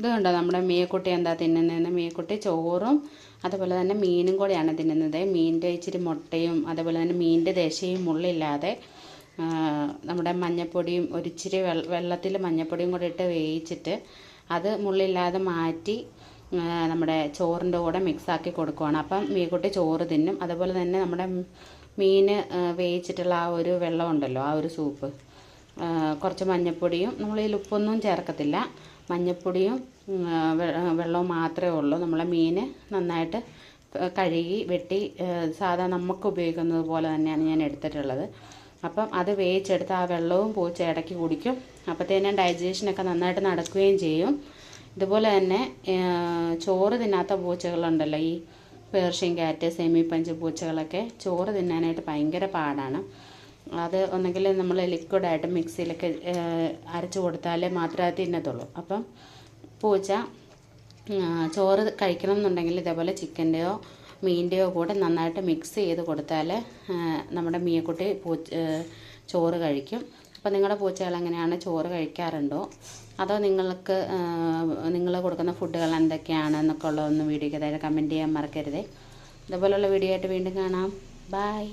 ഇത് കണ്ടോ? നമ്മുടെ മീയക്കുട്ടി എന്താ തിന്നുന്നതെന്ന്? മീയക്കുട്ടി ചോറും അതുപോലെ തന്നെ മീനും കൂടെയാണ് തിന്നുന്നത്. മീനിന്റെ ഇച്ചിരി മുട്ടയും അതുപോലെ തന്നെ മീനിന്റെ ദശയും മുള്ളില്ലാതെ നമ്മുടെ മഞ്ഞപ്പൊടിയും ഒരിച്ചിരി വെള്ള വെള്ളത്തിൽ മഞ്ഞപ്പൊടിയും കൂടി ഇട്ട് വേവിച്ചിട്ട് അത് മുള്ളില്ലാതെ മാറ്റി നമ്മുടെ ചോറിന്റെ കൂടെ മിക്സാക്കി കൊടുക്കുവാണ്. അപ്പം മീൻകുട്ടി ചോറ് തിന്നും. അതുപോലെ തന്നെ നമ്മുടെ മീൻ വേവിച്ചിട്ടുള്ള ആ ഒരു വെള്ളമുണ്ടല്ലോ ആ ഒരു സൂപ്പ്. കുറച്ച് മഞ്ഞൾപ്പൊടിയും നമ്മൾ ഉപ്പൊന്നും ചേർക്കത്തില്ല. മഞ്ഞൾപ്പൊടിയും വെള്ളവും മാത്രമേ ഉള്ളൂ. നമ്മളെ മീൻ നന്നായിട്ട് കഴുകി വെട്ടി സാധാ നമുക്ക് ഉപയോഗിക്കുന്നത് പോലെ തന്നെയാണ് ഞാൻ എടുത്തിട്ടുള്ളത്. അപ്പം അത് വേവിച്ചെടുത്ത് ആ വെള്ളവും പൂച്ച ഇടയ്ക്ക് കുടിക്കും. അപ്പോഴത്തേനും ഡൈജഷനൊക്കെ നന്നായിട്ട് നടക്കുകയും ചെയ്യും. ഇതുപോലെ തന്നെ ചോറ് തിന്നാത്ത പൂച്ചകളുണ്ടല്ലോ ഈ പേർഷ്യൻ കാറ്റ് സെമി പഞ്ച് പൂച്ചകളൊക്കെ ചോറ് തിന്നാനായിട്ട് ഭയങ്കര പാടാണ്. അത് ഒന്നെങ്കിൽ നമ്മൾ ലിക്വിഡായിട്ട് മിക്സിയിലൊക്കെ അരച്ച് കൊടുത്താലേ മാത്രമേ അത് തിന്നത്തുള്ളൂ. അപ്പം പൂച്ച ചോറ് കഴിക്കണം എന്നുണ്ടെങ്കിൽ ഇതേപോലെ ചിക്കന്റെയോ മീനിന്റെയോ കൂടെ നന്നായിട്ട് മിക്സ് ചെയ്ത് കൊടുത്താൽ നമ്മുടെ മീയക്കുട്ടി പൂച്ച ചോറ് കഴിക്കും. അപ്പോൾ നിങ്ങളുടെ പൂച്ചകൾ എങ്ങനെയാണ് ചോറ് കഴിക്കാറുണ്ടോ? അതോ നിങ്ങൾക്ക് നിങ്ങൾ കൊടുക്കുന്ന ഫുഡുകൾ എന്തൊക്കെയാണ് എന്നൊക്കെ ഉള്ളതൊന്ന് വീഡിയോയ്ക്ക് അതായത് കമന്റ് ചെയ്യാൻ മറക്കരുതേ. ഇതുപോലുള്ള വീഡിയോ ആയിട്ട് വീണ്ടും കാണാം. ബായ്